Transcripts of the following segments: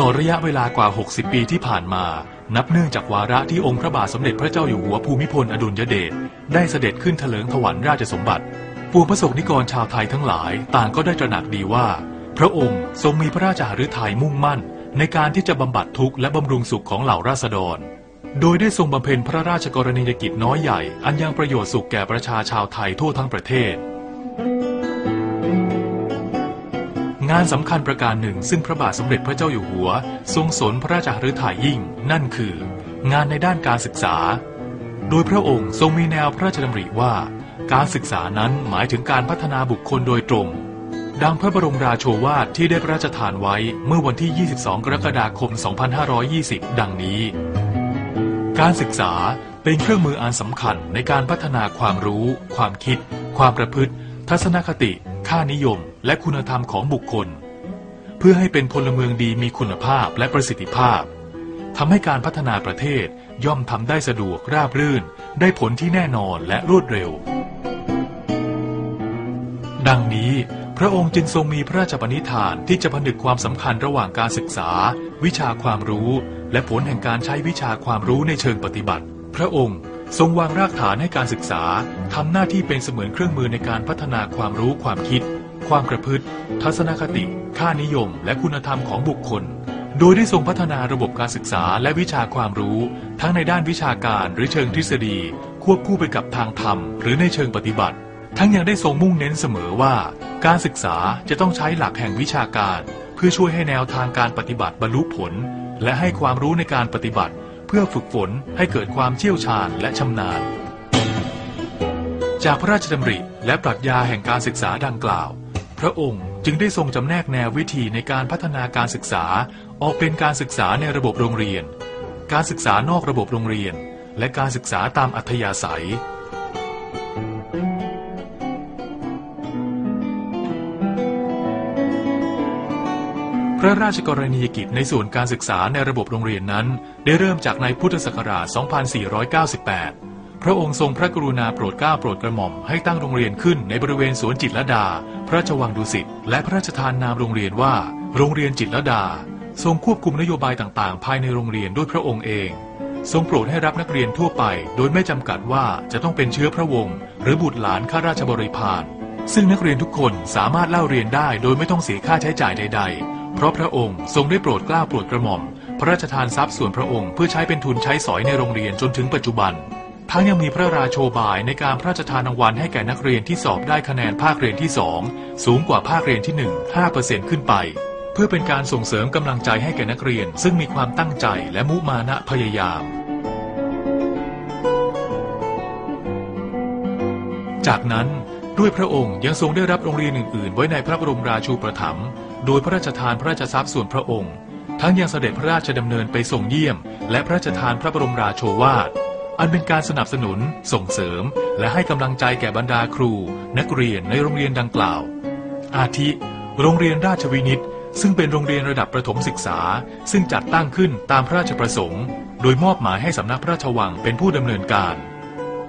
ลอดระยะเวลากว่า 60 ปีที่ผ่านมา นับเนื่องจากวาระที่องค์พระบาทสมเด็จพระเจ้าอยู่หัวภูมิพลอดุลยเดชได้เสด็จขึ้นเถลิงถวัลยราชสมบัติ ปวงประสบนิกรชาวไทยทั้งหลาย ต่างก็ได้ตระหนักดีว่า พระองค์ทรงมีพระราชหฤทัยมุ่งมั่น ในการที่จะบำบัดทุกข์และบำรุงสุขของเหล่าราษฎร โดยได้ทรงบำเพ็ญพระราชกรณียกิจน้อยใหญ่ อันยังประโยชน์สุขแก่ประชาชาวไทยทั่วทั้งประเทศ งานสำคัญประการหนึ่ง ซึ่งพระบาทสมเด็จพระเจ้าอยู่หัว ทรงสนพระราชหฤทัยยิ่ง นั่นคือ งานในด้านการศึกษา โดยพระองค์ทรงมีแนวพระราชดำริว่า การศึกษานั้นหมายถึงการพัฒนาบุคคลโดยตรง ดังพระบรมราโชวาทที่ได้พระราชทานไว้เมื่อวันที่ 22 กรกฎาคม 2520 ดังนี้ การศึกษาเป็นเครื่องมืออันสำคัญในการพัฒนาความรู้ ความคิด ความประพฤติ ทัศนคติ ค่านิยม และคุณธรรมของบุคคล เพื่อให้เป็นพลเมืองดีมีคุณภาพและประสิทธิภาพทำให้การพัฒนาประเทศย่อมทำได้สะดวกราบรื่น ได้ผลที่แน่นอนและรวดเร็ว ดังนี้พระองค์จึงทรงมีพระราชปณิธานที่จะผนึกความสำคัญระหว่างการศึกษา วิชาความรู้ และผลแห่งการใช้วิชาความรู้ในเชิงปฏิบัติ พระองค์ทรงวางรากฐานให้การศึกษาทำหน้าที่เป็นเสมือนเครื่องมือในการพัฒนาความรู้ความคิด ความประพฤติ ทัศนคติ ค่านิยม และคุณธรรมของบุคคล โดยได้ทรงพัฒนาระบบการศึกษาและวิชาความรู้ ทั้งในด้านวิชาการหรือเชิงทฤษฎี ควบคู่ไปกับทางธรรม หรือในเชิงปฏิบัติ ทั้งยังได้ทรงมุ่งเน้นเสมอว่า การศึกษาจะต้องใช้หลักแห่งวิชาการ เพื่อช่วยให้แนวทางการปฏิบัติบรรลุผล และให้ความรู้ในการปฏิบัติ เพื่อฝึกฝนให้เกิดความเชี่ยวชาญและชำนาญจากพระราชดำริและปรัชญาแห่งการศึกษาดังกล่าว พระองค์จึงได้ทรงจำแนกแนววิธีในการพัฒนาการศึกษาออกเป็นการศึกษาในระบบโรงเรียน การศึกษานอกระบบโรงเรียน และการศึกษาตามอัธยาศัย พระราชกรณียกิจในส่วนการศึกษาในระบบโรงเรียนนั้น ได้เริ่มจากในพุทธศักราช 2498 พระองค์ทรงพระกรุณาโปรดเกล้าโปรดกระหม่อมให้ตั้งโรงเรียนขึ้นในบริเวณสวนจิตรลดา พระราชวังดุสิตและพระราชทานนามโรงเรียนว่า โรงเรียนจิตรลดา ทรงควบคุมนโยบายต่างๆ ภายในโรงเรียนด้วยพระองค์เอง ทรงโปรดให้รับนักเรียนทั่วไป โดยไม่จำกัดว่าจะต้องเป็นเชื้อพระวงศ์หรือบุตรหลานข้าราชบริพารซึ่งนักเรียนทุกคนสามารถเล่าเรียนได้โดยไม่ต้องเสียค่าใช้จ่ายใด ๆ เพราะพระองค์ทรงได้โปรดกล้าโปรดกระหม่อม พระราชทานทรัพย์ส่วนพระองค์เพื่อใช้เป็นทุนใช้สอยในโรงเรียนจนถึงปัจจุบัน ทั้งยังมีพระราโชบายในการพระราชทานรางวัลให้แก่นักเรียนที่สอบได้คะแนนภาคเรียนที่ 2 สูงกว่าภาคเรียนที่ 1 5%ขึ้นไป เพื่อเป็นการส่งเสริมกำลังใจให้แก่นักเรียน ซึ่งมีความตั้งใจและมุมานะพยายาม จากนั้นด้วยพระองค์ยังทรงได้รับโรงเรียนอื่น ๆ ไว้ในพระบรมราชูปถัมภ์โดยพระราชทานพระราชทรัพย์ส่วนพระองค์ ทั้งยังเสด็จพระราชดำเนินไปส่งเยี่ยม และพระราชทานพระบรมราโชวาท อันเป็นการสนับสนุน ส่งเสริม และให้กำลังใจแก่บรรดาครู นักเรียนในโรงเรียนดังกล่าว อาทิ โรงเรียนราชวินิต ซึ่งเป็นโรงเรียนระดับประถมศึกษา ซึ่งจัดตั้งขึ้นตามพระราชประสงค์ โดยมอบหมายให้สำนักพระราชวังเป็นผู้ดำเนินการ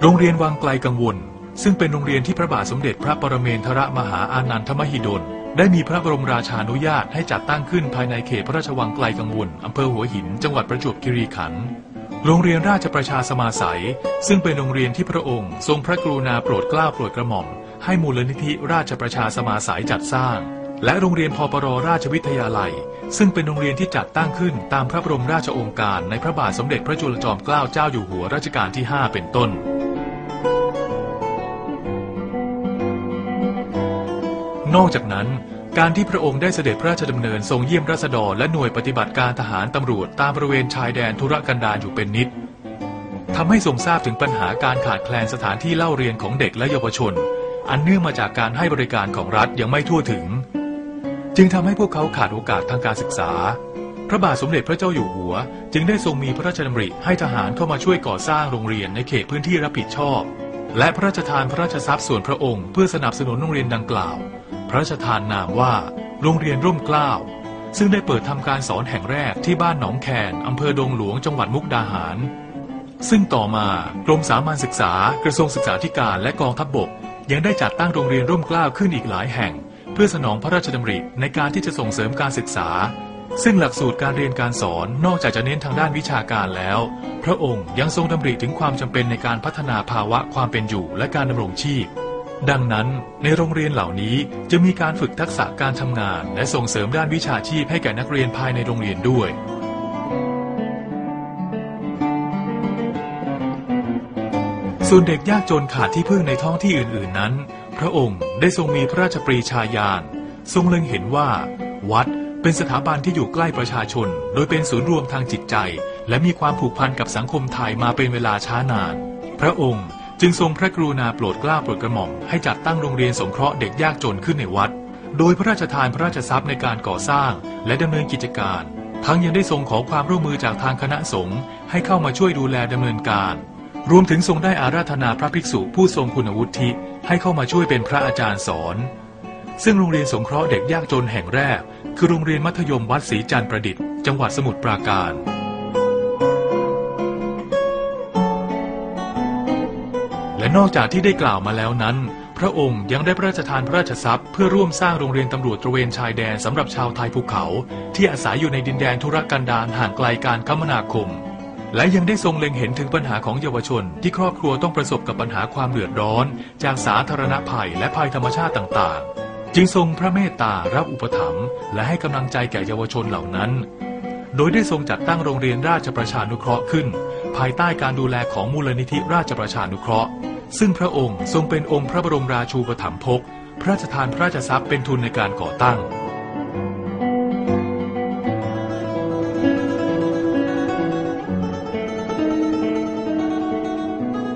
โรงเรียนวังไกลกังวล ซึ่งเป็นโรงเรียนที่พระบาทสมเด็จพระปรเมนทรมหาอานันทมหิดล ได้มีพระบรมราชานุญาตให้จัดตั้งขึ้นภายในเขตพระราชวังไกลกังวลอำเภอหัวหิน จังหวัดประจวบคีรีขันธ์โรงเรียนราชประชาสมาสัย ซึ่งเป็นโรงเรียนที่พระองค์ ทรงพระกรุณาโปรดเกล้าโปรดกระหม่อม ให้มูลนิธิราชประชาสมาสัยจัดสร้าง และโรงเรียนพปรราชวิทยาลัย ซึ่งเป็นโรงเรียนที่จัดตั้งขึ้นตามพระบรมราชโองการในพระบาทสมเด็จพระจุลจอมเกล้าเจ้าอยู่หัวรัชกาลที่ 5 เป็นต้น นอกจากนั้น การที่พระองค์ได้เสด็จพระราชดำเนินทรงเยี่ยมราษฎรและหน่วยปฏิบัติการทหารตำรวจตามบริเวณชายแดนธุรกันดารอยู่เป็นนิดทำให้ทรงทราบถึงปัญหาการขาดแคลนสถานที่เล่าเรียนของเด็กและเยาวชน อันเนื่องมาจากการให้บริการของรัฐยังไม่ทั่วถึง จึงทำให้พวกเขาขาดโอกาสทางการศึกษา พระบาทสมเด็จพระเจ้าอยู่หัว จึงได้ทรงมีพระราชดำริให้ทหารเข้ามาช่วยก่อสร้างโรงเรียนในเขตพื้นที่รับผิดชอบ และพระราชทานพระราชทรัพย์ส่วนพระองค์เพื่อสนับสนุนโรงเรียนดังกล่าว พระราชทานนามว่า โรงเรียนร่มเกล้า ซึ่งได้เปิดทำการสอนแห่งแรกที่บ้านหนองแคนอำเภอดงหลวงจังหวัดมุกดาหาร ซึ่งต่อมากรมสามัญศึกษากระทรวงศึกษาธิการและกองทัพบบก ยังได้จัดตั้งโรงเรียนร่มเกล้าขึ้นอีกหลายแห่ง เพื่อสนองพระราชดำริในการที่จะส่งเสริมการศึกษา ซึ่งหลักสูตรการเรียนการสอนนอกจากจะเน้นทางด้านวิชาการแล้ว พระองค์ยังทรงดำริถึงความจำเป็นในการพัฒนาภาวะความเป็นอยู่และการดำรงชีพ ดังนั้นในโรงเรียนเหล่านี้จะมีการฝึกทักษะการทำงาน และส่งเสริมด้านวิชาชีพให้แก่นักเรียนภายในโรงเรียนด้วย ส่วนเด็กยากจนขาดที่พึ่งในท้องที่อื่น ๆนั้น พระองค์ได้ทรงมีพระราชปรีชาญาณทรงเล็งเห็นว่า วัดเป็นสถาบันที่อยู่ใกล้ประชาชน โดยเป็นศูนย์รวมทางจิตใจ และมีความผูกพันกับสังคมไทยมาเป็นเวลาช้านาน พระองค์ จึงทรงพระกรุณาโปรดเกล้าโปรดกระหม่อมให้จัดตั้งโรงเรียนสงเคราะห์เด็กยากจนขึ้นในวัด โดยพระราชทานพระราชทรัพย์ในการก่อสร้าง และดำเนินกิจการ ทั้งยังได้ทรงขอความร่วมมือจากทางคณะสงฆ์ให้เข้ามาช่วยดูแลดำเนินการ รวมถึงทรงได้อาราธนาพระภิกษุผู้ทรงคุณวุฒิให้เข้ามาช่วยเป็นพระอาจารย์สอน ซึ่งโรงเรียนสงเคราะห์เด็กยากจนแห่งแรก คือโรงเรียนมัธยมวัดศรีจันทร์ประดิษฐ์จังหวัดสมุทรปราการ นอกจากที่ได้กล่าวมาแล้วนั้น พระองค์ยังได้พระราชทานพระราชทรัพย์ เพื่อร่วมสร้างโรงเรียนตำรวจตระเวนชายแดนสำหรับชาวไทยภูเขา ที่อาศัยอยู่ในดินแดนธุรกันดารห่างไกลการคมนาคม และยังได้ทรงเล็งเห็นถึงปัญหาของเยาวชน ที่ครอบครัวต้องประสบกับปัญหาความเดือดร้อน จากสาธารณภัยและภัยธรรมชาติต่างๆ จึงทรงพระเมตตารับอุปถัมภ์และให้กำลังใจแก่เยาวชนเหล่านั้น โดยได้ทรงจัดตั้งโรงเรียนราชประชานุเคราะห์ขึ้น ภายใต้การดูแลของมูลนิธิราชประชานุเคราะห์ ซึ่งพระองค์ทรงเป็นองค์พระบรมราชูปถัมภกพระราชทานพระราชทรัพย์เป็นทุนในการก่อตั้ง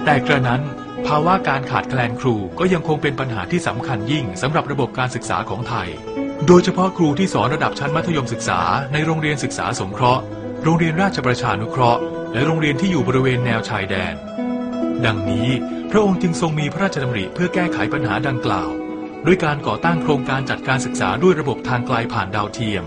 แต่กระนั้นภาวะการขาดแคลนครูก็ยังคงเป็นปัญหาที่สำคัญยิ่งสำหรับระบบการศึกษาของไทย โดยเฉพาะครูที่สอนระดับชั้นมัธยมศึกษาในโรงเรียนศึกษาสงเคราะห์ โรงเรียนราชประชานุเคราะห์ และโรงเรียนที่อยู่บริเวณแนวชายแดน ดังนี้ ระองค์จึงทรงมีพระราชดำริเพื่อแก้ไขปัญหาดังกล่าว ด้วยการก่อตั้งโครงการจัดการศึกษาด้วยระบบทางไกลผ่านดาวเทียม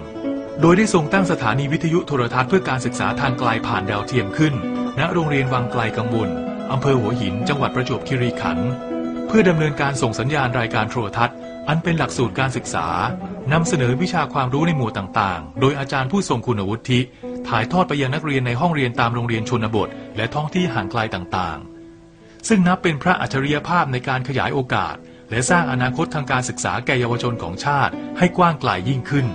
โดยได้ทรงตั้งสถานีวิทยุโทรทัศน์เพื่อการศึกษาทางไกลผ่านดาวเทียมขึ้น ณ โรงเรียนวังไกลกังวลอำเภอหัวหิน จังหวัดประจวบคีรีขันธ์ เพื่อดำเนินการส่งสัญญาณรายการโทรทัศน์ อันเป็นหลักสูตรการศึกษานำเสนอวิชาความรู้ในหมวดต่างๆ โดยอาจารย์ผู้ทรงคุณวุฒิถ่ายทอดไปยังนักเรียนในห้องเรียนตามโรงเรียนชนบท และท้องที่ห่างไกลต่างๆ ซึ่งนับเป็นพระอัจฉริยภาพในการขยายโอกาส และสร้างอนาคตทางการศึกษาแก่เยาวชนของชาติ ให้กว้างไกลยิ่งขึ้น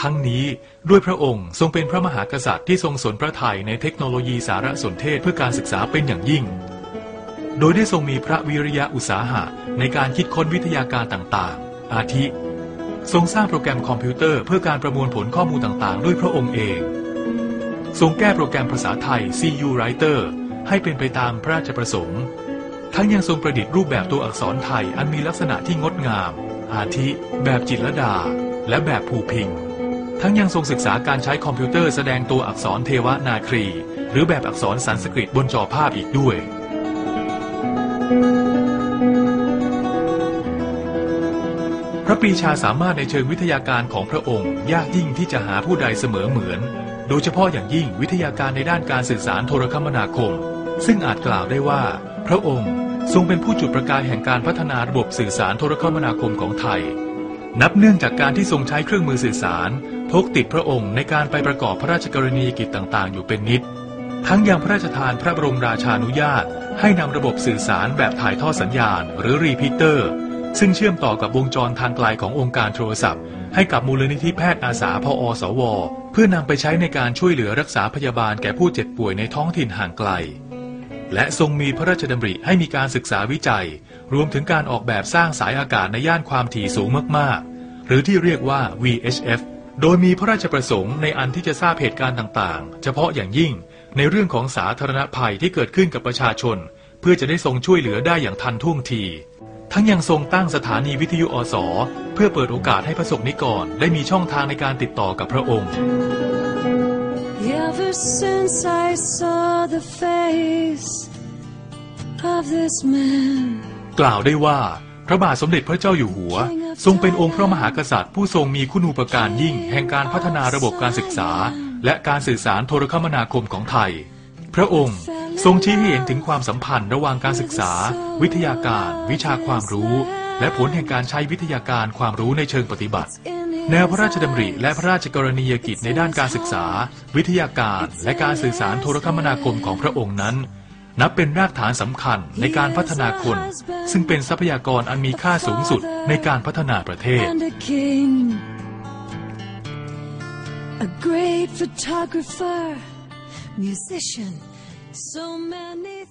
ทั้งนี้ด้วยพระองค์ทรงเป็นพระมหากษัตริย์ที่ทรงสนพระทัยในเทคโนโลยีสารสนเทศเพื่อการศึกษาเป็นอย่างยิ่ง โดยได้ทรงมีพระวิริยะอุตสาหะในการคิดค้นวิทยาการต่างๆ อาทิ ทรงสร้างโปรแกรมคอมพิวเตอร์เพื่อการประมวลผลข้อมูลต่างๆ ด้วยพระองค์เอง ทรงแก้โปรแกรมภาษาไทย CU Writer ให้เป็นไปตามพระราชประสงค์ ทั้งยังทรงประดิษฐ์รูปแบบตัวอักษรไทยอันมีลักษณะที่งดงาม อาทิ แบบจิตรดา และแบบภูพิง ทั้งยังทรงศึกษาการใช้คอมพิวเตอร์แสดงตัวอักษรเทวนาครี หรือแบบอักษรสันสกฤตบนจอภาพอีกด้วย พระปรีชาสามารถในเชิงวิทยาการของพระองค์ ยากยิ่งที่จะหาผู้ใดเสมอเหมือน โดยเฉพาะอย่างยิ่งวิทยาการในด้านการสื่อสารโทรคมนาคม ซึ่งอาจกล่าวได้ว่า พระองค์ทรงเป็นผู้จุดประกายแห่งการพัฒนาระบบสื่อสารโทรคมนาคมของไทย นับเนื่องจากการที่ทรงใช้เครื่องมือสื่อสาร พกติดพระองค์ในการไปประกอบพระราชกรณียกิจต่างๆ อยู่เป็นนิด ทั้งยังพระราชทานพระบรมราชานุญาต ให้นำระบบสื่อสารแบบถ่ายทอดสัญญาณ หรือรีพิเตอร์ ซึ่งเชื่อมต่อกับวงจรทางไกลขององค์การโทรศัพท์ ให้กับมูลนิธิแพทย์อาสาพอสว เพื่อนำไปใช้ในการช่วยเหลือรักษาพยาบาลแก่ผู้เจ็บป่วยในท้องถิ่นห่างไกล และทรงมีพระราชดำริให้มีการศึกษาวิจัย รวมถึงการออกแบบสร้างสายอากาศในย่านความถี่สูงมากๆ หรือที่เรียกว่า VHF โดยมีพระราชประสงค์ในอันที่จะทราบเหตุการณ์ต่างๆ เฉพาะอย่างยิ่งในเรื่องของสาธารณภัยที่เกิดขึ้นกับประชาชน เพื่อจะได้ทรงช่วยเหลือได้อย่างทันท่วงที ทั้งยังทรงตั้งสถานีวิทยุอสเพื่อเปิดโอกาสให้ประสบนิกรได้มีช่องทางในการติดต่อกับพระองค์ Ever since I saw the face of this man, กล่าวได้ว่าพระบาทสมเด็จพระเจ้าอยู่หัว ทรงเป็นองค์พระมหากษัตริย์ ผู้ทรงมีคุณูปการยิ่ง แห่งการพัฒนาระบบการศึกษา และการสื่อสารโทรคมนาคมของไทย พระองค์ ทรงชี้ให้เห็นถึงความสัมพันธ์ระหว่างการศึกษา วิทยาการ วิชาความรู้ และผลแห่งการใช้วิทยาการความรู้ในเชิงปฏิบัติ แนวพระราชดำริและพระราชกรณียกิจในด้านการศึกษา วิทยาการ และการสื่อสารโทรคมนาคมของพระองค์นั้น นับเป็นรากฐานสำคัญในการพัฒนาคน ซึ่งเป็นทรัพยากรอันมีค่าสูงสุดในการพัฒนาประเทศ A great photographer, musician, so many